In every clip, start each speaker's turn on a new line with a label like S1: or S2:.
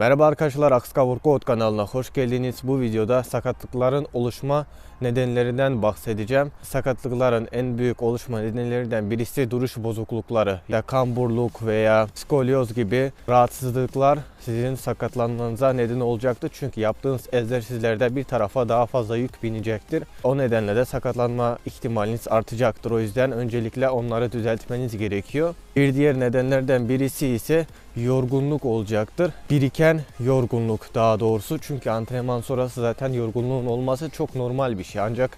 S1: Merhaba arkadaşlar Akska Workout kanalına hoş geldiniz. Bu videoda sakatlıkların oluşma nedenlerinden bahsedeceğim. Sakatlıkların en büyük oluşma nedenlerinden birisi duruş bozuklukları. Ya kamburluk veya skolyoz gibi rahatsızlıklar sizin sakatlanmanıza neden olacaktır. Çünkü yaptığınız egzersizlerde bir tarafa daha fazla yük binecektir. O nedenle de sakatlanma ihtimaliniz artacaktır. O yüzden öncelikle onları düzeltmeniz gerekiyor. Bir diğer nedenlerden birisi ise yorgunluk olacaktır. Biriken yorgunluk daha doğrusu. Çünkü antrenman sonrası zaten yorgunluğun olması çok normal bir şey. Ancak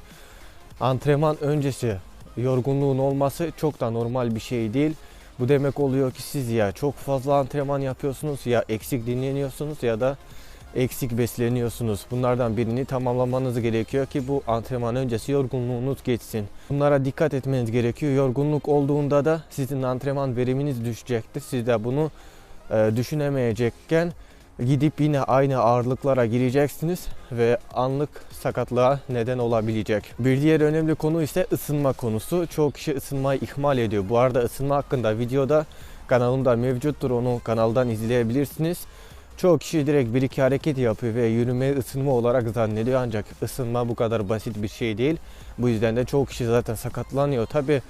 S1: antrenman öncesi yorgunluğun olması çok da normal bir şey değil. Bu demek oluyor ki siz ya çok fazla antrenman yapıyorsunuz ya eksik dinleniyorsunuz ya da eksik besleniyorsunuz. Bunlardan birini tamamlamanız gerekiyor ki bu antrenman öncesi yorgunluğunuz geçsin. Bunlara dikkat etmeniz gerekiyor. Yorgunluk olduğunda da sizin antrenman veriminiz düşecektir. Siz de bunu e, düşünemeyecekken gidip yine aynı ağırlıklara gireceksiniz ve anlık sakatlığa neden olabilecek. Bir diğer önemli konu ise ısınma konusu. Çoğu kişi ısınmayı ihmal ediyor. Bu arada ısınma hakkında videoda kanalımda mevcuttur. Onu kanaldan izleyebilirsiniz. Çoğu kişi direkt bir iki hareket yapıyor ve yürümeyi ısınma olarak zannediyor ancak ısınma bu kadar basit bir şey değil. Bu yüzden de çoğu kişi zaten sakatlanıyor. Tabi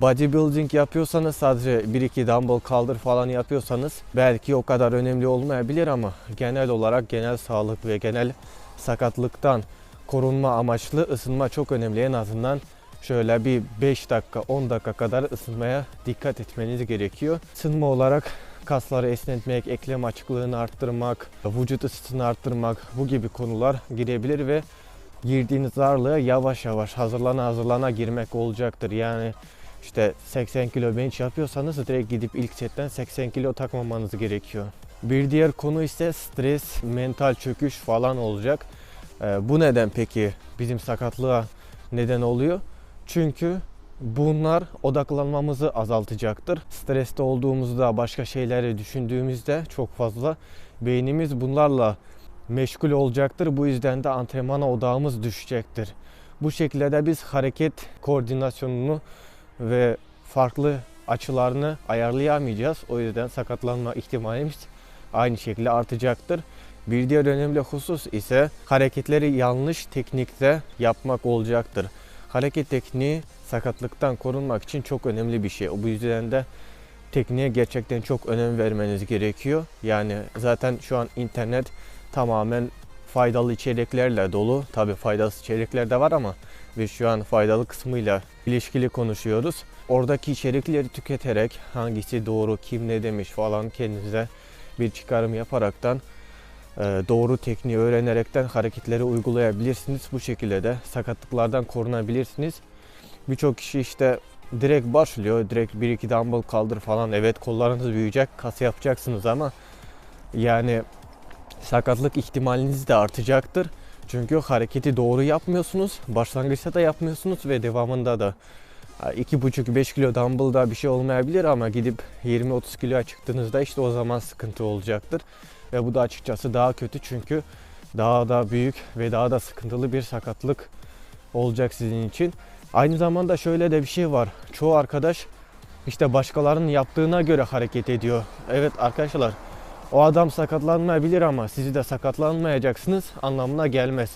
S1: bodybuilding yapıyorsanız sadece 1-2 dumbbell kaldır falan yapıyorsanız belki o kadar önemli olmayabilir ama genel olarak genel sağlık ve genel sakatlıktan korunma amaçlı ısınma çok önemli. En azından şöyle bir 5 dakika 10 dakika kadar ısınmaya dikkat etmeniz gerekiyor. Isınma olarak kasları esnetmek, eklem açıklığını arttırmak, vücut ısısını arttırmak bu gibi konular girebilir ve girdiğiniz ağırlığa yavaş yavaş hazırlana hazırlana girmek olacaktır. Yani işte 80 kilo bench yapıyorsanız direkt gidip ilk setten 80 kilo takmamanız gerekiyor. Bir diğer konu ise stres, mental çöküş falan olacak. Ee, bu neden peki bizim sakatlığa neden oluyor? Çünkü bunlar odaklanmamızı azaltacaktır. Streste olduğumuzda, başka şeyleri düşündüğümüzde çok fazla beynimiz bunlarla meşgul olacaktır. Bu yüzden de antrenmana odağımız düşecektir. Bu şekilde de biz hareket koordinasyonunu ve farklı açılarını ayarlayamayacağız. O yüzden sakatlanma ihtimalimiz aynı şekilde artacaktır. Bir diğer önemli husus ise hareketleri yanlış teknikte yapmak olacaktır. Hareket tekniği sakatlıktan korunmak için çok önemli bir şey. Bu yüzden de tekniğe gerçekten çok önem vermeniz gerekiyor. Yani zaten şu an internet tamamen faydalı içeriklerle dolu. Tabi faydasız içerikler de var ama biz şu an faydalı kısmıyla ilişkili konuşuyoruz. Oradaki içerikleri tüketerek hangisi doğru, kim ne demiş falan kendinize bir çıkarım yaparaktan e, doğru tekniği öğrenerekten hareketleri uygulayabilirsiniz. Bu şekilde de sakatlıklardan korunabilirsiniz. Birçok kişi işte direkt başlıyor. Direkt 1-2 dumbbell kaldır falan. Evet kollarınız büyüyecek, kas yapacaksınız ama yani sakatlık ihtimaliniz de artacaktır. Çünkü hareketi doğru yapmıyorsunuz. Başlangıçta da yapmıyorsunuz ve devamında da 2,5-5 kilo dumbbell'da bir şey olmayabilir ama gidip 20-30 kiloya çıktığınızda işte o zaman sıkıntı olacaktır. Ve bu da açıkçası daha kötü çünkü daha da büyük ve daha da sıkıntılı bir sakatlık olacak sizin için. Aynı zamanda şöyle de bir şey var. Çoğu arkadaş işte başkalarının yaptığına göre hareket ediyor. Evet arkadaşlar o adam sakatlanmayabilir ama sizi de sakatlanmayacaksınız anlamına gelmez.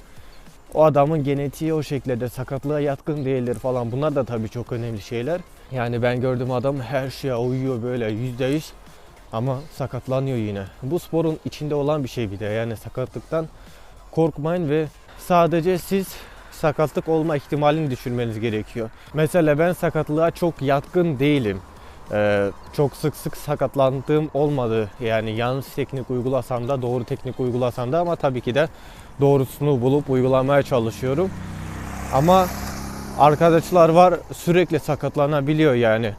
S1: O adamın genetiği o şekilde sakatlığa yatkın değildir falan. Bunlar da tabii çok önemli şeyler. Yani ben gördüğüm adam her şeye uyuyor böyle yüzde yüz ama sakatlanıyor yine. Bu sporun içinde olan bir şey bir de yani sakatlıktan korkmayın ve sadece siz sakatlık olma ihtimalini düşürmeniz gerekiyor. Mesela ben sakatlığa çok yatkın değilim. Ee, çok sık sık sakatlandığım olmadı. Yani yanlış teknik uygulasam da doğru teknik uygulasam da ama tabii ki de doğrusunu bulup uygulamaya çalışıyorum. Ama arkadaşlar var sürekli sakatlanabiliyor yani.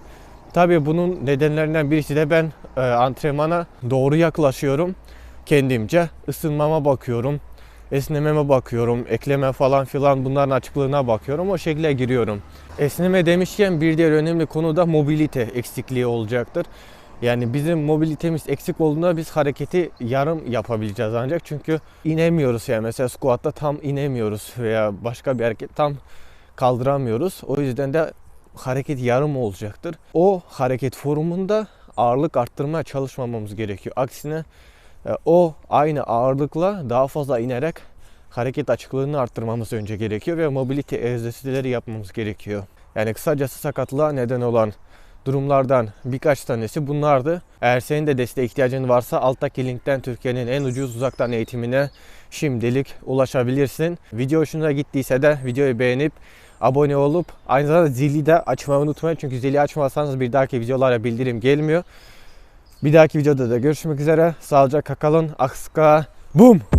S1: Tabii bunun nedenlerinden birisi de ben e, antrenmana doğru yaklaşıyorum. Kendimce ısınmama bakıyorum. Esnememe bakıyorum. Ekleme falan filan bunların açıklığına bakıyorum. O şekilde giriyorum. Esneme demişken bir diğer önemli konu da mobilite eksikliği olacaktır. Yani bizim mobilitemiz eksik olduğunda biz hareketi yarım yapabileceğiz ancak çünkü inemiyoruz yani mesela squat'ta tam inemiyoruz veya başka bir hareket tam kaldıramıyoruz. O yüzden de hareket yarım olacaktır. O hareket formunda ağırlık arttırmaya çalışmamamız gerekiyor. Aksine O aynı ağırlıkla daha fazla inerek hareket açıklığını arttırmamız önce gerekiyor ve mobility egzersizleri yapmamız gerekiyor. Yani kısacası sakatlığa neden olan durumlardan birkaç tanesi bunlardı. Eğer senin de desteğe ihtiyacın varsa alttaki linkten Türkiye'nin en ucuz uzaktan eğitimine şimdilik ulaşabilirsin. Video hoşuna gittiyse de videoyu beğenip abone olup aynı zamanda zili de açmayı unutmayın. Çünkü zili açmazsanız bir dahaki videolara bildirim gelmiyor. Bir dahaki videoda da görüşmek üzere. Sağlıcakla kalın. Akska. Boom!